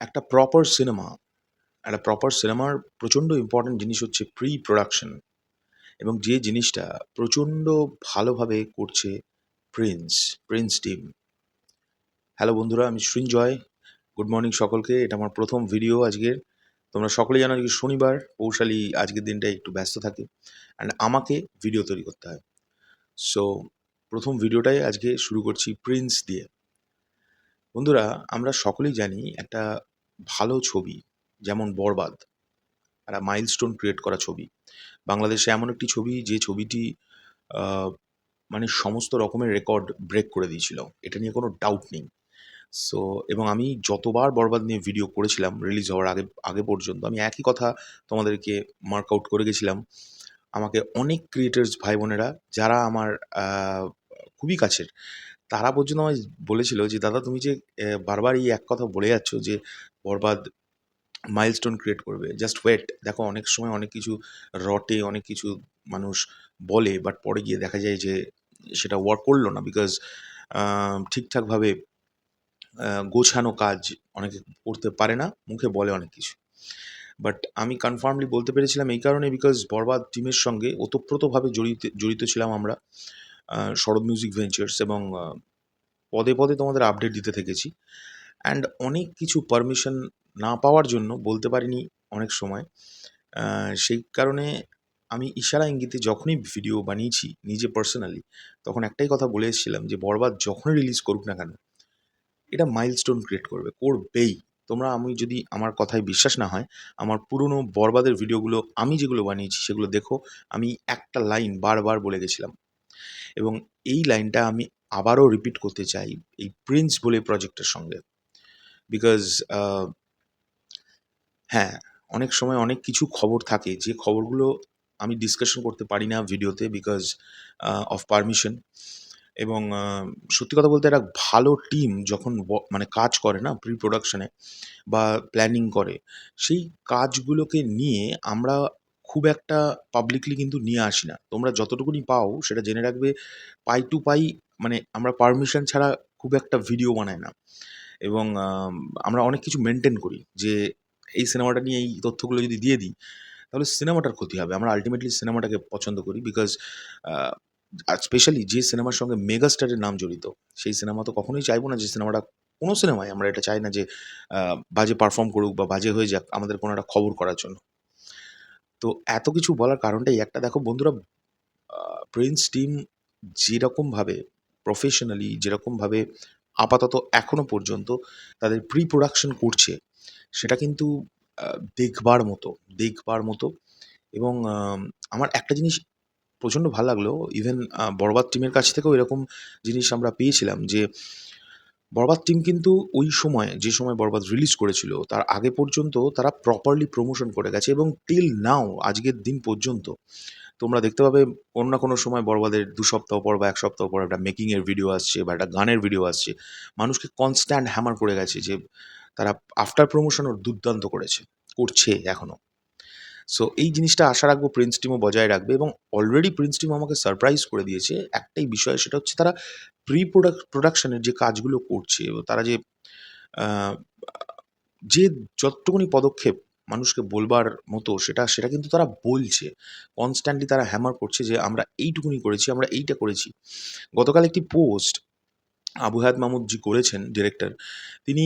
একটা proper cinema একটা proper সিনেমার প্রচণ্ড ইম্পর্ট্যান্ট জিনিস হচ্ছে প্রি প্রোডাকশন এবং যে জিনিসটা প্রচণ্ড ভালোভাবে করছে প্রিন্স প্রিন্স টিম হ্যালো বন্ধুরা, আমি সৃঞ্জয় গুড মর্নিং সকলকে। এটা আমার প্রথম ভিডিও আজকের। তোমরা সকলেই জানো আজকে শনিবার পৌশালী আজকের দিনটা একটু ব্যস্ত থাকে অ্যান্ড আমাকে ভিডিও তৈরি করতে হয়। সো প্রথম ভিডিওটাই আজকে শুরু করছি প্রিন্স দিয়ে। বন্ধুরা, আমরা সকলেই জানি একটা ভালো ছবি, যেমন বরবাদ, একটা মাইলস্টোন ক্রিয়েট করা ছবি। বাংলাদেশে এমন একটি ছবি যে ছবিটি মানে সমস্ত রকমের রেকর্ড ব্রেক করে দিয়েছিল। এটা নিয়ে কোনো ডাউট নেই। সো এবং আমি যতবার বরবাদ নিয়ে ভিডিও করেছিলাম রিলিজ হওয়ার আগে আগে পর্যন্ত, আমি একই কথা তোমাদেরকে মার্ক আউট করে গেছিলাম। আমাকে অনেক ক্রিয়েটার্স ভাই বোনেরা, যারা আমার খুবই কাছের, তারা পর্যন্ত আমায় বলেছিল যে, দাদা, তুমি যে বারবার এই এক কথা বলে যাচ্ছ যে বরবাদ মাইলস্টোন ক্রিয়েট করবে। জাস্ট ওয়েট দেখো অনেক সময় অনেক কিছু রটে, অনেক কিছু মানুষ বলে বাট পরে গিয়ে দেখা যায় যে সেটা ওয়ার্ক করল না বিকজ ঠিকঠাকভাবে গোছানো কাজ অনেকে করতে পারে না, মুখে বলে অনেক কিছু। বাট আমি কনফার্মলি বলতে পেরেছিলাম এই কারণে বিকজ বরবাদ টিমের সঙ্গে ওতপ্রোতভাবে জড়িত জড়িত ছিলাম আমরা শরৎ মিউজিক ভেঞ্চার্স এবং পদে পদে তোমাদের আপডেট দিতে থেকেছি। অ্যান্ড অনেক কিছু পারমিশন না পাওয়ার জন্য বলতে পারিনি অনেক সময়। সেই কারণে আমি ইশারা ইঙ্গিতে যখনই ভিডিও বানিয়েছি নিজে পার্সোনালি তখন একটাই কথা বলে এসেছিলাম যে, বরবাদ যখনই রিলিজ করুক না কেন, এটা মাইলস্টোন ক্রিয়েট করবে, করবেই। তোমরা আমি যদি আমার কথায় বিশ্বাস না হয়, আমার পুরনো বরবাদের ভিডিওগুলো আমি যেগুলো বানিয়েছি সেগুলো দেখো, আমি একটা লাইন বারবার বলে গেছিলাম। এবং এই লাইনটা আমি আবারও রিপিট করতে চাই এই প্রিন্স বলে প্রজেক্টের সঙ্গে। বিকজ হ্যাঁ অনেক সময় অনেক কিছু খবর থাকে, যে খবরগুলো আমি ডিসকাশন করতে পারি না ভিডিওতে বিকজ অফ পারমিশন এবং সত্যি কথা বলতে একটা ভালো টিম যখন মানে কাজ করে না প্রি প্রোডাকশনে বা প্ল্যানিং করে, সেই কাজগুলোকে নিয়ে আমরা খুব একটা পাবলিকলি কিন্তু নিয়ে আসি না। তোমরা যতটুকুনি পাও সেটা জেনে রাখবে, পাই টু পাই মানে আমরা পারমিশন ছাড়া খুব একটা ভিডিও বানাই না। এবং আমরা অনেক কিছু মেনটেন করি যে, এই সিনেমাটা নিয়ে এই তথ্যগুলো যদি দিয়ে দিই, তাহলে সিনেমাটার ক্ষতি হবে। আমরা আলটিমেটলি সিনেমাটাকে পছন্দ করি বিকজ স্পেশালি যে সিনেমার সঙ্গে মেগাস্টারের নাম জড়িত, সেই সিনেমা তো কখনোই চাইব না যে সিনেমাটা কোনো সিনেমায় আমরা এটা চাই না যে বাজে পারফর্ম করুক বা বাজে হয়ে যাক, আমাদের কোনো একটা খবর করার জন্য। তো এত কিছু বলার কারণটাই একটা, দেখো বন্ধুরা প্রিন্স টিম যেরকমভাবে প্রফেশনালি যেরকমভাবে আপাতত এখনও পর্যন্ত তাদের প্রি প্রোডাকশন করছে, সেটা কিন্তু দেখবার মতো দেখবার মতো। এবং আমার একটা জিনিস প্রচণ্ড ভালো লাগল ইভেন বরবাদ টিমের কাছ থেকেও এরকম জিনিস আমরা পেয়েছিলাম যে, বরবাদ টিম কিন্তু ওই সময়, যে সময় বরবাদ রিলিজ করেছিল, তার আগে পর্যন্ত তারা প্রপারলি প্রমোশন করে গেছে এবং টিল নাও আজকের দিন পর্যন্ত তোমরা দেখতে পাবে না কোনো সময় বরবাদের দু সপ্তাহ পর বা এক সপ্তাহ পর একটা মেকিংয়ের ভিডিও আসছে বা একটা গানের ভিডিও আসছে। মানুষকে কনস্ট্যান্ট হ্যামার করে গেছে যে তারা আফটার প্রমোশনও দুর্দান্ত করেছে, করছে এখনও সো এই জিনিসটা আশা রাখব প্রিন্স টিমও বজায় রাখবে এবং অলরেডি প্রিন্স টিম আমাকে সারপ্রাইজ করে দিয়েছে। একটাই বিষয়, সেটা হচ্ছে তারা প্রি প্রোডাকশনের যে কাজগুলো করছে তারা যে যে যতটুকুনি পদক্ষেপ মানুষকে বলবার মতো সেটা সেটা কিন্তু তারা বলছে। কনস্ট্যান্টলি তারা হ্যামার করছে যে, আমরা এইটুকুনি করেছি, আমরা এইটা করেছি। গতকাল একটি পোস্ট আবু হায়াত মাহমুদ জি করেছেন ডিরেক্টর তিনি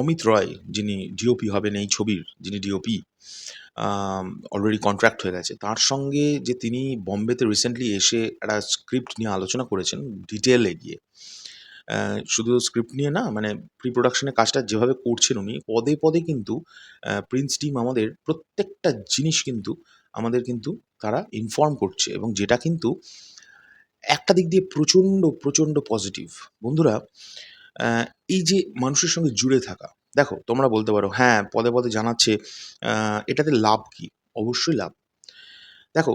অমিত রয় যিনি ডিওপি হবেন এই ছবির, যিনি ডিওপি অলরেডি কন্ট্রাক্ট হয়ে গেছে। তার সঙ্গে যে তিনি বম্বেতে রিসেন্টলি এসে একটা স্ক্রিপ্ট নিয়ে আলোচনা করেছেন ডিটেলে গিয়ে। শুধু স্ক্রিপ্ট নিয়ে না মানে প্রি প্রোডাকশনের কাজটা যেভাবে করছেন উনি, পদে পদে কিন্তু প্রিন্স টিম আমাদের প্রত্যেকটা জিনিস কিন্তু আমাদের কিন্তু তারা ইনফর্ম করছে এবং যেটা কিন্তু একটা দিক দিয়ে প্রচণ্ড প্রচণ্ড পজিটিভ বন্ধুরা এই যে মানুষের সঙ্গে জুড়ে থাকা, দেখো তোমরা বলতে পারো হ্যাঁ পদে পদে জানাচ্ছে এটাতে লাভ কি? অবশ্যই লাভ। দেখো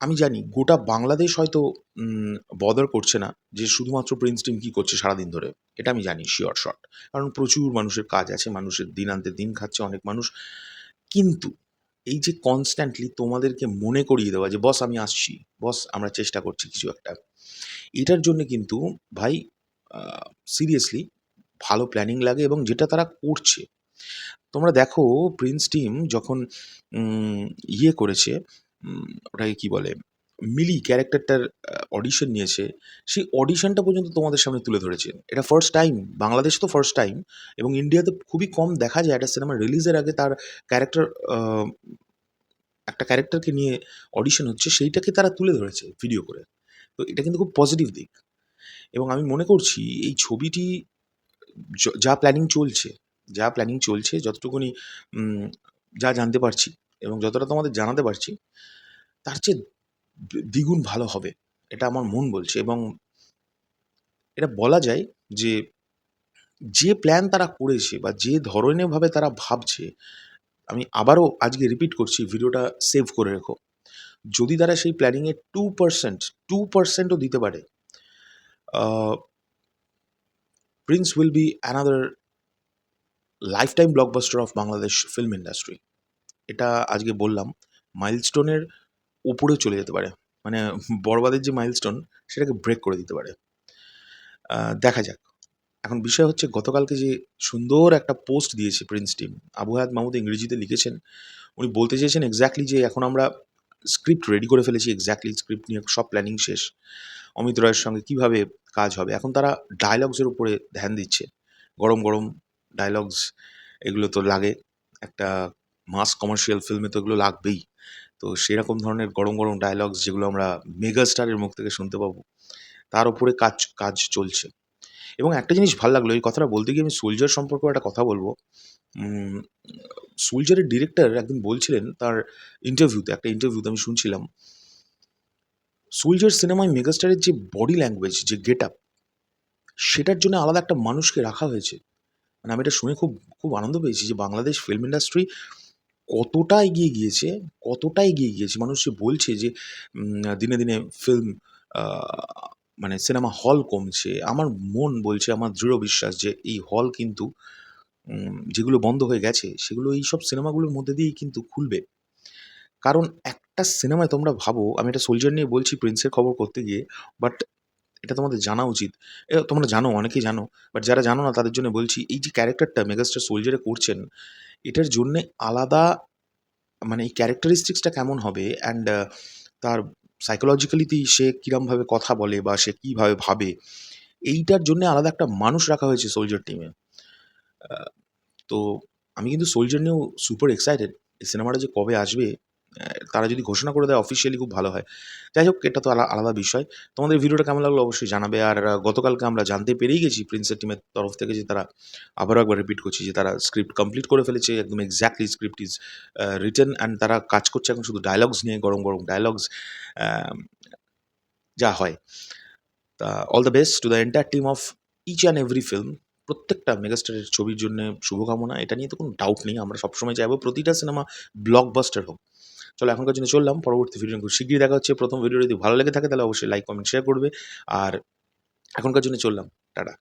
আমি জানি গোটা বাংলাদেশ হয়তো বদর করছে না যে শুধুমাত্র প্রিন্স টিম কী করছে সারাদিন ধরে। এটা আমি জানি শিওর শট কারণ প্রচুর মানুষের কাজ আছে, মানুষের দিন আনতে দিন খাচ্ছে অনেক মানুষ। কিন্তু এই যে কনস্ট্যান্টলি তোমাদেরকে মনে করিয়ে দেওয়া যে, বস, আমি আসছি। বস, আমরা চেষ্টা করছি কিছু একটা। এটার জন্য কিন্তু ভাই সিরিয়াসলি ভালো প্ল্যানিং লাগে এবং যেটা তারা করছে। তোমরা দেখো প্রিন্স টিম যখন ইয়ে করেছে ওটাকে কি বলে? মিলি ক্যারেক্টারটার অডিশন নিয়েছে। সেই অডিশনটা পর্যন্ত তোমাদের সামনে তুলে ধরেছে। এটা ফার্স্ট টাইম বাংলাদেশ তো ফার্স্ট টাইম এবং ইন্ডিয়াতে খুবই কম দেখা যায়। একটা সিনেমা রিলিজের আগে তার ক্যারেক্টার একটা ক্যারেক্টারকে নিয়ে অডিশন হচ্ছে, সেইটাকে তারা তুলে ধরেছে ভিডিও করে। তো এটা কিন্তু খুব পজিটিভ দিক। এবং আমি মনে করছি, এই ছবিটি যা প্ল্যানিং চলছে, যা প্ল্যানিং চলছে, যতটুকুনি যা জানতে পারছি এবং যতটা তোমাদের জানাতে পারছি, তার চেয়ে দ্বিগুণ ভালো হবে। এটা আমার মন বলছে এবং এটা বলা যায় যে যে প্ল্যান তারা করেছে বা যে ধরনের ভাবে তারা ভাবছে, আমি আবারও আজকে রিপিট করছি, ভিডিওটা সেভ করে রেখো। যদি তারা সেই প্ল্যানিংয়ে টু পার্সেন্ট টু পার্সেন্টও দিতে পারে Prince will be another lifetime blockbuster of Bangladesh film industry এটা আজকে বললাম মাইলস্টোনের উপরে চলে যেতে পারে। মানে বরবাদের যে মাইলস্টোন সেটাকে ব্রেক করে দিতে পারে। দেখা যাক। এখন বিষয় হচ্ছে, গতকালকে যে সুন্দর একটা পোস্ট দিয়েছে প্রিন্স টিম আবু হায়াত মাহমুদ ইংরেজিতে লিখেছেন, উনি বলতে চেয়েছেন এক্স্যাক্টলি যে এখন আমরা স্ক্রিপ্ট রেডি করে ফেলেছি এক্স্যাক্টলি স্ক্রিপ্ট নিয়ে সব প্ল্যানিং শেষ। অমিত রায়ের সঙ্গে কীভাবে কাজ হবে? এখন তারা ডায়লগসের উপরে ধ্যান দিচ্ছে। গরম গরম ডায়লগস এগুলো তো লাগে। একটা মাস কমার্শিয়াল ফিল্মে তো এগুলো লাগবেই। তো সেরকম ধরনের গরম গরম ডায়লগস যেগুলো আমরা মেগা স্টারের মুখ থেকে শুনতে পাবো, তার উপরে কাজ কাজ চলছে। এবং একটা জিনিস ভালো লাগল, এই কথাটা বলতে গিয়ে আমি সোলজার সম্পর্কে একটা কথা বলব। সোলজারের ডিরেক্টর একদিন বলছিলেন তার ইন্টারভিউতে একটা ইন্টারভিউতে আমি শুনছিলাম সোলজার সিনেমায় মেগাস্টারের যে বডি ল্যাঙ্গুয়েজ যে গেট আপ সেটার জন্য আলাদা একটা মানুষকে রাখা হয়েছে। মানে আমি এটা শুনে খুব খুব আনন্দ পেয়েছি যে বাংলাদেশ ফিল্ম ইন্ডাস্ট্রি কতটা এগিয়ে গিয়েছে, কতটা এগিয়ে গিয়েছে, মানুষ বলছে যে দিনে দিনে ফিল্ম মানে সিনেমা হল কমছে। আমার মন বলছে, আমার দৃঢ় বিশ্বাস যে এই হল কিন্তু যেগুলো বন্ধ হয়ে গেছে, সেগুলো এই সব সিনেমাগুলোর মধ্যে দিয়েই কিন্তু খুলবে। কারণ একটা সিনেমায় তোমরা ভাবো, আমি এটা সোলজার নিয়ে বলছি প্রিন্সের খবর করতে গিয়ে বাট এটা তোমাদের জানা উচিত। এ, তোমরা জানো অনেকেই জানো বাট যারা জানো না তাদের জন্য বলছি এই যে ক্যারেক্টারটা মেগাস্টার সোলজারে করছেন এটার জন্যে আলাদা মানে এই ক্যারেক্টারিস্টিক্সটা কেমন হবে? অ্যান্ড তার সাইকোলজিক্যালিতে সে কীরমভাবে কথা বলে বা সে কীভাবে ভাবে এইটার জন্য আলাদা একটা মানুষ রাখা হয়েছে সোলজার টিমে তো আমি কিন্তু সোলজার নিয়েও সুপার এক্সাইটেড সিনেমাটা যে কবে আসবে তারা যদি ঘোষণা করে দেয় অফিসিয়ালি খুব ভালো হয়। যাই হোক, এটা তো আলা- আলাদা বিষয়। তোমাদের ভিডিওটা কেমন লাগল অবশ্যই জানাবে। আর গতকালকে আমরা জানতে পেরেই গেছি প্রিন্সের টিমের তরফ থেকে যে তারা আবারও একবার রিপিট করছি যে তারা স্ক্রিপ্ট কমপ্লিট করে ফেলেছে, একদম exactly script is written and তারা কাজ করছে এখন শুধু ডায়লগস নিয়ে, গরম গরম ডায়লগস যা হয়। তা all the best to the entire team of each and every film প্রত্যেকটা মেগাস্টারের ছবির জন্য শুভকামনা। এটা নিয়ে তো কোনো ডাউট নেই। আমরা সবসময় চাইব প্রতিটা সিনেমা ব্লকবাস্টার হোক। চলো এখনকার জন্য চললাম, পরবর্তী ভিডিও খুব শীঘ্রই দেখা হচ্ছে। প্রথম ভিডিও যদি ভালো লেগে থাকে তাহলে অবশ্যই লাইক কমেন্ট শেয়ার করবে। আর এখনকার জন্য চললাম। টাটা।